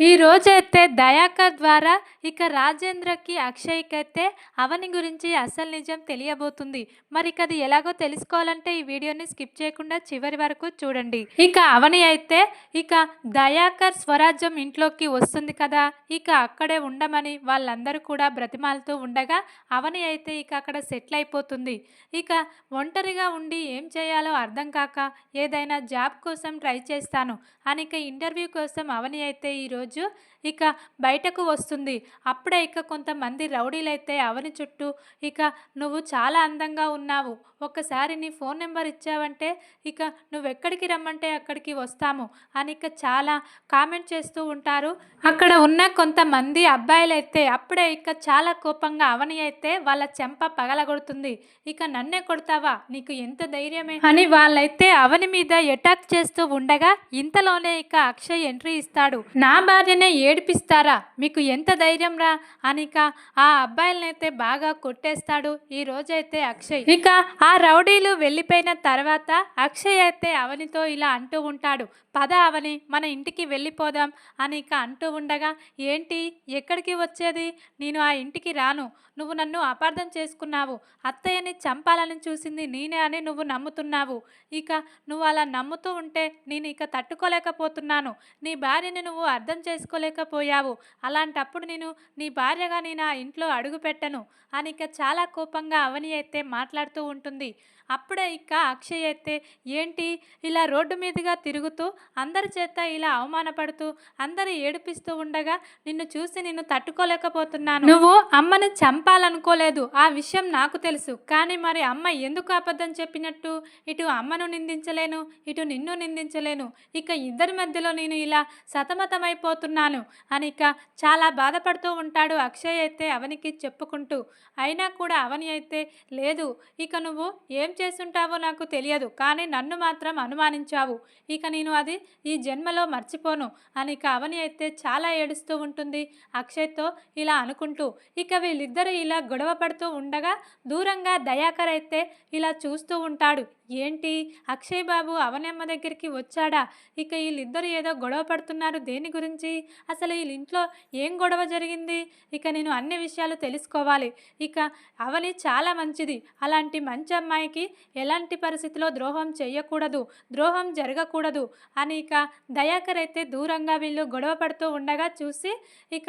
ఈ రోజైతే దయాకర్ ద్వారా ఇక రాజేంద్రకి అక్షయ్కి అయితే అవని గురించి అసలు నిజం తెలియబోతుంది. మరి ఇక అది ఎలాగో తెలుసుకోవాలంటే ఈ వీడియోని స్కిప్ చేయకుండా చివరి వరకు చూడండి. ఇక అవని అయితే ఇక దయాకర్ స్వరాజ్యం ఇంట్లోకి వస్తుంది కదా. ఇక అక్కడే ఉండమని వాళ్ళందరూ కూడా బ్రతిమాలుతూ ఉండగా అవని అయితే ఇక అక్కడ సెటిల్ అయిపోతుంది. ఇక ఒంటరిగా ఉండి ఏం చేయాలో అర్థం కాక ఏదైనా జాబ్ కోసం ట్రై చేస్తాను. అని ఇక ఇంటర్వ్యూ కోసం అవని అయితే ఈరోజు రోజు ఇక బయటకు వస్తుంది. అప్పుడే ఇక కొంతమంది రౌడీలైతే అవని చుట్టూ ఇక నువ్వు చాలా అందంగా ఉన్నావు. ఒక్కసారి నీ ఫోన్ నెంబర్ ఇచ్చావంటే ఇక నువ్వు ఎక్కడికి రమ్మంటే అక్కడికి వస్తాము అని ఇక చాలా కామెంట్ చేస్తూ ఉంటారు. అక్కడ ఉన్న కొంతమంది అబ్బాయిలైతే అప్పుడే ఇక చాలా కోపంగా అవని అయితే వాళ్ళ చెంప పగలగొడుతుంది. ఇక నన్నే కొడతావా? నీకు ఎంత ధైర్యమే? అని వాళ్ళైతే అవని మీద అటాక్ చేస్తూ ఉండగా ఇంతలోనే ఇక అక్షయ్ ఎంట్రీ ఇస్తాడు. నా భార్యనే ఏడిపిస్తారా? మీకు ఎంత ధైర్యం రా? అని ఇక ఆ అబ్బాయిలనైతే బాగా కొట్టేస్తాడు. ఈ రోజైతే అక్షయ్. ఇక ఆ రౌడీలు వెళ్ళిపోయిన తర్వాత అక్షయ్ అయితే అవనితో ఇలా అంటూ ఉంటాడు. పద అవని మన ఇంటికి వెళ్ళిపోదాం. అని ఇక అంటూ ఉండగా ఏంటి? ఎక్కడికి వచ్చేది? నేను ఆ ఇంటికి రాను. నువ్వు నన్ను అపార్థం చేసుకున్నావు. అత్తయ్యని చంపాలని చూసింది నేనే అని నువ్వు నమ్ముతున్నావు. ఇక నువ్వు అలా నమ్ముతూ ఉంటే నేను ఇక తట్టుకోలేకపోతున్నాను. నీ భార్యని నువ్వు అర్థం చేసుకోలేక చేసుకోలేకపోయావు అలాంటప్పుడు నేను నీ భార్యగా నేను ఆ ఇంట్లో అడుగు పెట్టను అని ఇక చాలా కోపంగా అవని అయితే మాట్లాడుతూ ఉంటుంది. అప్పుడే ఇక అక్షయ్ అయితే ఏంటి ఇలా రోడ్డు మీదుగా తిరుగుతూ అందరి చేత ఇలా అవమానపడుతూ అందరి ఏడిపిస్తూ ఉండగా నిన్ను చూసి నిన్ను తట్టుకోలేకపోతున్నాను. నువ్వు అమ్మని చంపాలనుకోలేదు. ఆ విషయం నాకు తెలుసు. కానీ మరి అమ్మ ఎందుకు అబద్ధం చెప్పినట్టు? ఇటు అమ్మను నిందించలేను ఇటు నిన్ను నిందించలేను. ఇక ఇద్దరి మధ్యలో నేను ఇలా సతమతమైపోతున్నాను. అని ఇక చాలా బాధపడుతూ ఉంటాడు అక్షయ్ అయితే అవనికి చెప్పుకుంటూ. అయినా కూడా అవని అయితే లేదు ఇక నువ్వు ఏం చేస్తుంటావో నాకు తెలియదు కానీ నన్ను మాత్రం అనుమానించావు. ఇక నేను అది ఈ జన్మలో మర్చిపోను అనిక అవని అయితే చాలా ఏడుస్తూ ఉంటుంది అక్షయ్తో ఇలా అనుకుంటూ. ఇక వీళ్ళిద్దరూ ఇలా గొడవ పడుతూ ఉండగా దూరంగా దయాకర్ అయితే ఇలా చూస్తూ ఉంటాడు. ఏంటి? అక్షయ్ బాబు అవనమ్మ దగ్గరికి వచ్చాడా? ఇక వీళ్ళిద్దరూ ఏదో గొడవ పడుతున్నారు దేని గురించి? అసలు వీళ్ళ ఇంట్లో ఏం గొడవ జరిగింది? ఇక నేను అన్ని విషయాలు తెలుసుకోవాలి. ఇక అవని చాలా మంచిది. అలాంటి మంచి అమ్మాయికి ఎలాంటి పరిస్థితిలో ద్రోహం చేయకూడదు ద్రోహం జరగకూడదు అని ఇక దయాకర్ అయితే దూరంగా వీళ్ళు గొడవ పడుతూ ఉండగా చూసి ఇక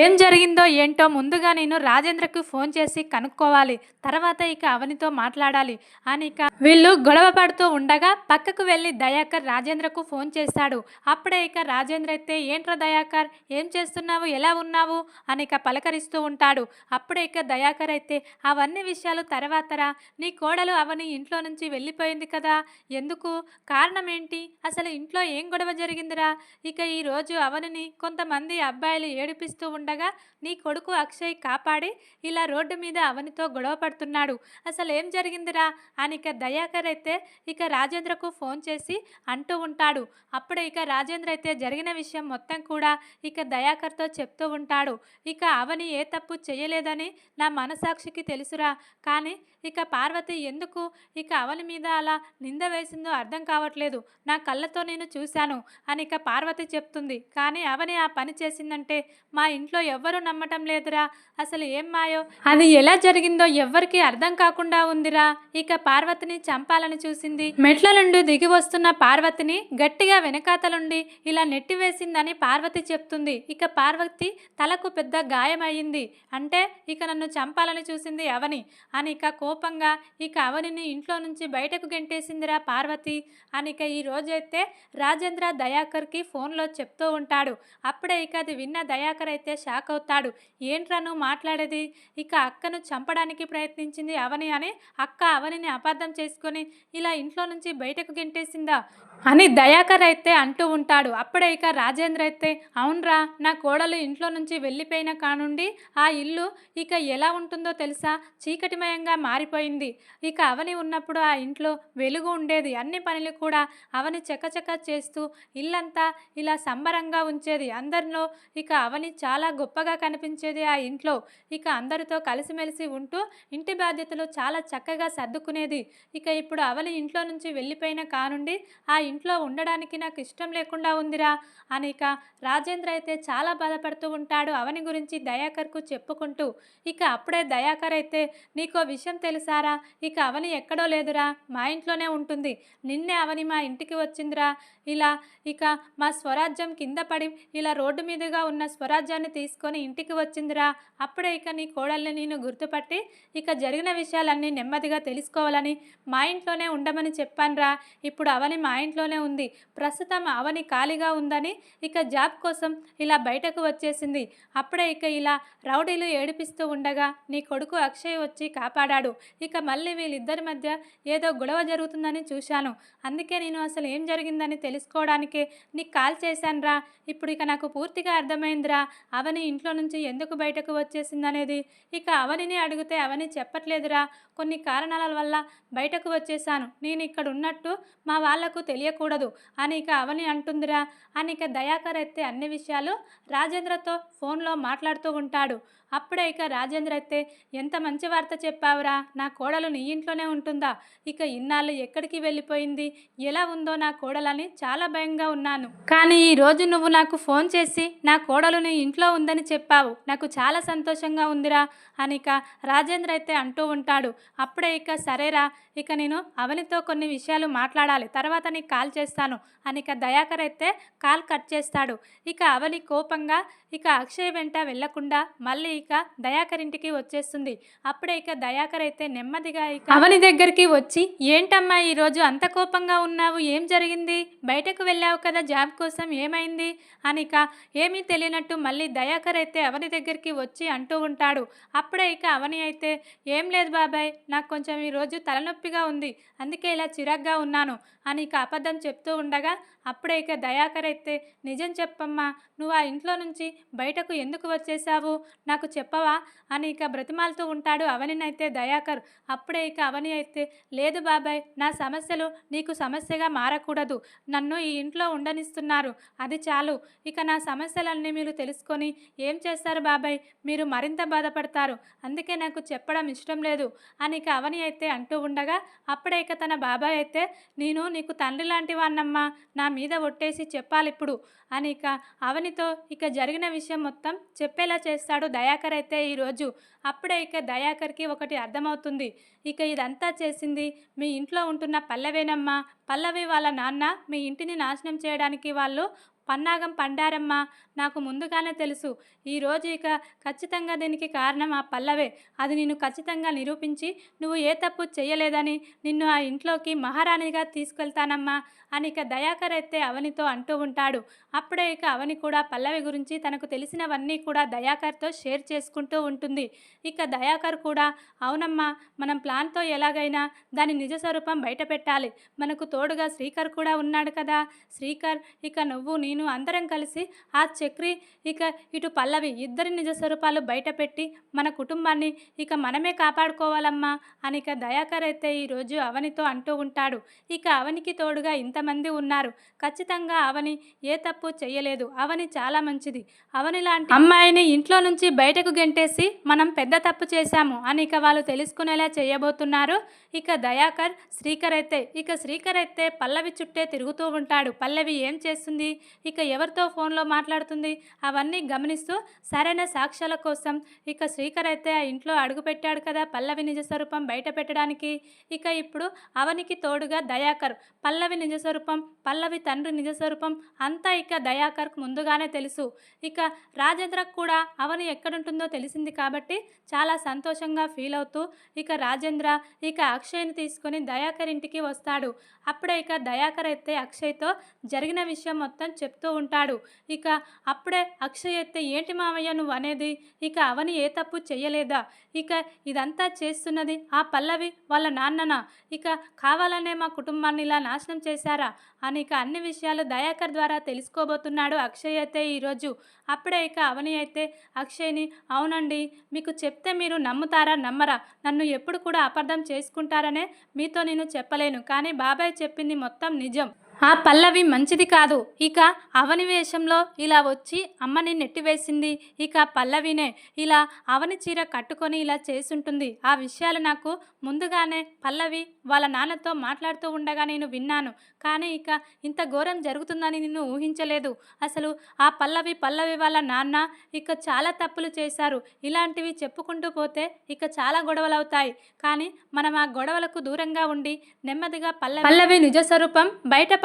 ఏం జరిగిందో ఏంటో ముందుగా నేను రాజేంద్రకు ఫోన్ చేసి కనుక్కోవాలి. తర్వాత ఇక అవనితో మాట్లాడాలి అని ఇక వీళ్ళు గొడవ పడుతూ ఉండగా పక్కకు వెళ్ళి దయాకర్ రాజేంద్రకు ఫోన్ చేశాడు. అప్పుడే ఇక రాజేంద్ర అయితే ఏంట్రా దయాకర్? ఏం చేస్తున్నావు? ఎలా ఉన్నావు? అని ఇక పలకరిస్తూ ఉంటాడు. అప్పుడే ఇక దయాకర్ అయితే అవన్నీ విషయాలు తర్వాతరా. నీ కోడలు అవని ఇంట్లో నుంచి వెళ్ళిపోయింది కదా. ఎందుకు? కారణం ఏంటి? అసలు ఇంట్లో ఏం గొడవ జరిగిందిరా? ఇక ఈరోజు అవనిని కొంతమంది అబ్బాయిలు ఏడిపిస్తూ ఉండగా నీ కొడుకు అక్షయ్ కాపాడి ఇలా రోడ్డు మీద అవనితో గొడవ పడుతున్నాడు. అసలు ఏం జరిగిందిరా? అని ఇక దయాకర్ అయితే ఇక రాజేంద్రకు ఫోన్ చేసి అంటూ ఉంటాడు. అప్పుడే ఇక రాజేంద్ర అయితే జరిగిన విషయం మొత్తం కూడా ఇక దయాకర్తో చెప్తూ ఉంటాడు. ఇక అవని ఏ తప్పు చేయలేదని నా మనసాక్షికి తెలుసురా. కానీ ఇక పార్వతి ఎందుకు ఇక అవని మీద అలా నింద వేసిందో అర్థం కావట్లేదు. నా కళ్ళతో నేను చూశాను అని ఇక పార్వతి చెప్తుంది. కానీ అవని ఆ పని చేసిందంటే మా ఇంట్లో ఎవ్వరూ నమ్మటం లేదురా. అసలు ఏం మాయో? అది ఎలా జరిగిందో ఎవ్వరికీ అర్థం కాకుండా ఉందిరా. ఇక పార్వతిని చంపాలని చూసింది. మెట్ల నుండి దిగి వస్తున్న పార్వతిని గట్టిగా వెనకాతలుండి ఇలా నెట్టివేసిందని పార్వతి చెప్తుంది. ఇక పార్వతి తలకు పెద్ద గాయమయ్యింది. అంటే ఇక నన్ను చంపాలని చూసింది అవని. అని ఇక కోపంగా ఇక అవనిని ఇంట్లో నుంచి బయటకు గెంటేసిందిరా పార్వతి. అని ఇక ఈ రోజైతే రాజేంద్ర దయాకర్కి ఫోన్లో చెప్తూ ఉంటాడు. అప్పుడే ఇక అది విన్న దయాకర్ అయితే షాక్ అవుతాడు. ఏంట్రా నువ్వు మాట్లాడేది? ఇక అక్కను చంపడానికి ప్రయత్నించింది అవని అని అక్క అవనిని అపార్థం చేసుకొని కోడల్ని ఇలా ఇంట్లో నుంచి బయటకు గెంటేసిందా? అని దయాకర్ అయితే అంటూ ఉంటాడు. అప్పుడే ఇక రాజేంద్ర అయితే అవునరా నా కోడలు ఇంట్లో నుంచి వెళ్ళిపోయిన కానుండి ఆ ఇల్లు ఇక ఎలా ఉంటుందో తెలుసా? చీకటిమయంగా మారిపోయింది. ఇక అవని ఉన్నప్పుడు ఆ ఇంట్లో వెలుగు ఉండేది. అన్ని పనులు కూడా అవని చకచక చేస్తూ ఇల్లంతా ఇలా సంబరంగా ఉంచేది. అందరిలో ఇక అవని చాలా గొప్పగా కనిపించేది ఆ ఇంట్లో. ఇక అందరితో కలిసిమెలిసి ఉంటూ ఇంటి బాధ్యతలు చాలా చక్కగా సర్దుకునేది. ఇక ఇప్పుడు ఇప్పుడు అవలి ఇంట్లో నుంచి వెళ్ళిపోయిన కానుండి ఆ ఇంట్లో ఉండడానికి నాకు ఇష్టం లేకుండా ఉందిరా అని ఇక రాజేంద్ర అయితే చాలా బాధపడుతూ ఉంటాడు అవని గురించి దయాకర్కు చెప్పుకుంటూ. ఇక అప్పుడే దయాకర్ అయితే నీకో విషయం తెలుసారా? ఇక అవని ఎక్కడో లేదురా మా ఇంట్లోనే ఉంటుంది. నిన్నే అవని మా ఇంటికి వచ్చిందిరా. ఇలా ఇక మా స్వరాజ్యం కింద పడి ఇలా రోడ్డు మీదుగా ఉన్న స్వరాజ్యాన్ని తీసుకొని ఇంటికి వచ్చిందిరా. అప్పుడే ఇక నీ కోడల్ని నేను గుర్తుపట్టి ఇక జరిగిన విషయాలన్నీ నెమ్మదిగా తెలుసుకోవాలని మా ఇంట్లోనే ఉండమని చెప్పానురా. ఇప్పుడు అవని మా ఇంట్లోనే ఉంది. ప్రస్తుతం అవని ఖాళీగా ఉందని ఇక జాబ్ కోసం ఇలా బయటకు వచ్చేసింది. అప్పుడే ఇక ఇలా రౌడీలు ఏడిపిస్తూ ఉండగా నీ కొడుకు అక్షయ్ వచ్చి కాపాడాడు. ఇక మళ్ళీ వీళ్ళిద్దరి మధ్య ఏదో గొడవ జరుగుతుందని చూశాను. అందుకే నేను అసలు ఏం జరిగిందని తెలుసుకోవడానికే నీకు కాల్ చేశానురా. ఇప్పుడు ఇక నాకు పూర్తిగా అర్థమైందిరా. అవని ఇంట్లో నుంచి ఎందుకు బయటకు వచ్చేసిందనేది. ఇక అవనిని అడిగితే అవని చెప్పట్లేదురా. కొన్ని కారణాల వల్ల బయటకు వచ్చేసాను నేను ఇక్కడ ఉన్నట్టు మా వాళ్ళకు తెలియకూడదు. అని ఇక అవని అంటుందిరా. అని ఇక దయాకర్ అయితే అన్ని విషయాలు రాజేంద్రతో ఫోన్లో మాట్లాడుతూ ఉంటాడు. అప్పుడే ఇక రాజేంద్ర అయితే ఎంత మంచి వార్త చెప్పావురా నా కోడలు నీ ఇంట్లోనే ఉంటుందా? ఇక ఇన్నాళ్ళు ఎక్కడికి వెళ్ళిపోయింది? ఎలా ఉందో నా కోడలని చాలా భయంగా ఉన్నాను. కానీ ఈ రోజు నువ్వు నాకు ఫోన్ చేసి నా కోడలు నీ ఇంట్లో ఉందని చెప్పావు. నాకు చాలా సంతోషంగా ఉందిరా అని ఇక రాజేంద్ర అయితే అంటూ ఉంటాడు. అప్పుడే ఇక సరేరా ఇక నేను అవనితో కొన్ని విషయాలు మాట్లాడాలి. తర్వాత నీకు కాల్ చేస్తాను అని ఇక దయాకర్ అయితే కాల్ కట్ చేస్తాడు. ఇక అవని కోపంగా ఇక అక్షయ్ వెంట వెళ్ళకుండా మళ్ళీ ఇక దయాకర్ ఇంటికి వచ్చేస్తుంది. అప్పుడే ఇక దయాకర్ అయితే నెమ్మదిగా ఇక అవని దగ్గరికి వచ్చి ఏంటమ్మా ఈరోజు అంత కోపంగా ఉన్నావు? ఏం జరిగింది? బయటకు వెళ్ళావు కదా జాబ్ కోసం ఏమైంది? అని ఇక ఏమీ తెలియనట్టు మళ్ళీ దయాకర్ అయితే అవని దగ్గరికి వచ్చి అంటూ ఉంటాడు. అప్పుడే ఇక అవని అయితే ఏం లేదు బాబాయ్ నాకు కొంచెం ఈరోజు తలనొప్పిగా ఉంది అందుకే ఇలా చిరాగ్గా ఉన్నాను అని ఇక అబద్ధం చెప్తూ ఉండగా అప్పుడే ఇక దయాకర్ అయితే నిజం చెప్పమ్మా నువ్వు ఆ ఇంట్లో నుంచి బయటకు ఎందుకు వచ్చేసావు నాకు చెప్పవా? అని ఇక బ్రతిమాలతో ఉంటాడు అవనినైతే దయాకర్. అప్పుడే ఇక అవని అయితే లేదు బాబాయ్ నా సమస్యలు నీకు సమస్యగా మారకూడదు. నన్ను ఈ ఇంట్లో ఉండనిస్తున్నారు. అది చాలు. ఇక నా సమస్యలన్నీ మీరు తెలుసుకొని ఏం చేస్తారు బాబాయ్? మీరు మరింత బాధపడతారు. అందుకే నాకు చెప్పడం ఇష్టం లేదు. అని ఇక అవని అయితే అంటూ ఉండగా అప్పుడే ఇక తన బాబాయ్ అయితే నేను నీకు తండ్రి లాంటి వాన్నమ్మా నా మీద ఒట్టేసి చెప్పాలి ఇప్పుడు అని ఇక అవనితో ఇక జరిగిన విషయం మొత్తం చెప్పేలా చేస్తాడు దయాకర్ అయితే ఈరోజు అప్పుడే ఇక దయాకర్కి ఒకటి అర్థమవుతుంది. ఇక ఇదంతా చేసింది మీ ఇంట్లో ఉంటున్న పల్లవేనమ్మ. పల్లవి వాళ్ళ నాన్న మీ ఇంటిని నాశనం చేయడానికి వాళ్ళు పన్నాగం పండారమ్మా నాకు ముందుగానే తెలుసు. ఈరోజు ఇక ఖచ్చితంగా దీనికి కారణం ఆ పల్లవే. అది నేను ఖచ్చితంగా నిరూపించి నువ్వు ఏ తప్పు చేయలేదని నిన్ను ఆ ఇంట్లోకి మహారాణిగా తీసుకెళ్తానమ్మా అని ఇక దయాకర్ అయితే అవనితో అంటూ ఉంటాడు. అప్పుడే ఇక అవని కూడా పల్లవి గురించి తనకు తెలిసినవన్నీ కూడా దయాకర్తో షేర్ చేసుకుంటూ ఉంటుంది. ఇక దయాకర్ కూడా అవునమ్మా మనం ప్లాన్తో ఎలాగైనా దాని నిజ స్వరూపం బయట పెట్టాలి మనకు తోడుగా శ్రీకర్ కూడా ఉన్నాడు కదా. శ్రీకర్ ఇక నువ్వు నేను అందరం కలిసి ఆ చక్రి ఇక ఇటు పల్లవి ఇద్దరి నిజ స్వరూపాలు బయటపెట్టి మన కుటుంబాన్ని ఇక మనమే కాపాడుకోవాలమ్మా అని ఇక దయాకర్ అయితే ఈరోజు అవనితో అంటూ ఉంటాడు. ఇక అవనికి తోడుగా ఇంతమంది ఉన్నారు. ఖచ్చితంగా అవని ఏ తప్పు చెయ్యలేదు. అవని చాలా మంచిది. అవని లాంటి అమ్మాయిని ఇంట్లో నుంచి బయటకు గెంటేసి మనం పెద్ద తప్పు చేశాము అని ఇక వాళ్ళు తెలుసుకునేలా చేయబోతున్నారు. ఇక దయాకర్ శ్రీకర్ అయితే ఇక శ్రీకర్ అయితే పల్లవి చుట్టే తిరుగుతూ ఉంటాడు. పల్లవి ఏం చేస్తుంది? ఇక ఎవరితో ఫోన్లో మాట్లాడుతుంది? అవన్నీ గమనిస్తూ సరైన సాక్ష్యాల కోసం ఇక శ్రీకర్ అయితే ఆ ఇంట్లో అడుగుపెట్టాడు కదా పల్లవి నిజ స్వరూపం బయట పెట్టడానికి. ఇక ఇప్పుడు అవనికి తోడుగా దయాకర్ పల్లవి నిజ స్వరూపం పల్లవి తండ్రి నిజ స్వరూపం అంతా ఇక దయాకర్కు ముందుగానే తెలుసు. ఇక రాజేంద్రకు కూడా అవని ఎక్కడుంటుందో తెలిసింది కాబట్టి చాలా సంతోషంగా ఫీల్ అవుతూ ఇక రాజేంద్ర ఇక అక్షయ్ని తీసుకొని దయాకర్ ఇంటికి వస్తాడు. అప్పుడే ఇక దయాకర్ అయితే అక్షయ్తో జరిగిన విషయం మొత్తం చెప్ చెప్తూ ఉంటాడు. ఇక అప్పుడే అక్షయ్ అయితే ఏంటి మామయ్య నువ్వు అనేది? ఇక అవని ఏ తప్పు చెయ్యలేదా? ఇక ఇదంతా చేస్తున్నది ఆ పల్లవి వాళ్ళ నాన్ననా? ఇక కావాలనే మా కుటుంబాన్ని ఇలా నాశనం చేశారా? అని ఇక అన్ని విషయాలు దయాకర్ ద్వారా తెలుసుకోబోతున్నాడు అక్షయ్ అయితే ఈరోజు అప్పుడే ఇక అవని అయితే అక్షయ్ని అవునండి మీకు చెప్తే మీరు నమ్ముతారా నమ్మరా? నన్ను ఎప్పుడు కూడా అపార్థం చేసుకుంటారనే మీతో నేను చెప్పలేను. కానీ బాబాయ్ చెప్పింది మొత్తం నిజం. ఆ పల్లవి మంచిది కాదు. ఇక అవని వేషంలో ఇలా వచ్చి అమ్మని నెట్టివేసింది. ఇక పల్లవినే ఇలా అవని చీర కట్టుకొని ఇలా చేసుంటుంది. ఆ విషయాలు నాకు ముందుగానే పల్లవి వాళ్ళ నాన్నతో మాట్లాడుతూ ఉండగా నేను విన్నాను. కానీ ఇక ఇంత ఘోరం జరుగుతుందని నేను ఊహించలేదు. అసలు ఆ పల్లవి పల్లవి వాళ్ళ నాన్న ఇక చాలా తప్పులు చేశారు. ఇలాంటివి చెప్పుకుంటూ పోతే ఇక చాలా గొడవలు అవుతాయి కానీ మనం ఆ గొడవలకు దూరంగా ఉండి నెమ్మదిగా పల్లవి పల్లవి నిజ స్వరూపం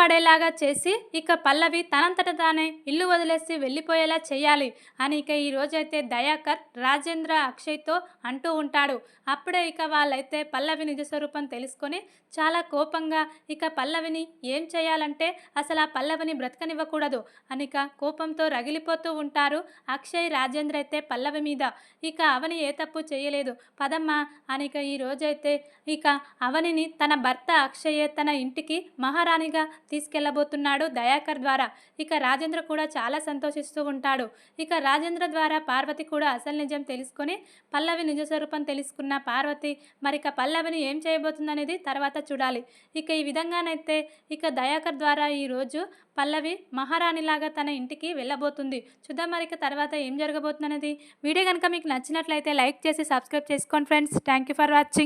పడేలాగా చేసి ఇక పల్లవి తనంతట తానే ఇల్లు వదిలేసి వెళ్ళిపోయేలా చేయాలి అని ఇక ఈ రోజైతే దయాకర్ రాజేంద్ర అక్షయ్తో అంటూ ఉంటాడు. అప్పుడే ఇక వాళ్ళైతే పల్లవి నిజ స్వరూపం తెలుసుకొని చాలా కోపంగా ఇక పల్లవిని ఏం చేయాలంటే అసలు ఆ పల్లవిని బ్రతకనివ్వకూడదు అని ఇక కోపంతో రగిలిపోతూ ఉంటారు అక్షయ్ రాజేంద్ర అయితే పల్లవి మీద. ఇక అవని ఏ తప్పు చేయలేదు. పదమ్మా అని ఇక ఈ రోజైతే ఇక అవనిని తన భర్త అక్షయే తన ఇంటికి మహారాణిగా తీసుకెళ్ళబోతున్నాడు. దయాకర్ ద్వారా ఇక రాజేంద్ర కూడా చాలా సంతోషిస్తూ ఉంటాడు. ఇక రాజేంద్ర ద్వారా పార్వతి కూడా అసలు నిజం తెలుసుకొని పల్లవి నిజ స్వరూపం తెలుసుకున్న పార్వతి మరి ఇక పల్లవిని ఏం చేయబోతుందనేది తర్వాత చూడాలి. ఇక ఈ విధంగానైతే ఇక దయాకర్ ద్వారా ఈరోజు పల్లవి మహారాణిలాగా తన ఇంటికి వెళ్ళబోతుంది. చూద్దాం మరి ఇక తర్వాత ఏం జరగబోతుందనేది. వీడియో కనుక మీకు నచ్చినట్లయితే లైక్ చేసి సబ్స్క్రైబ్ చేసుకోండి friends. Thank you for watching.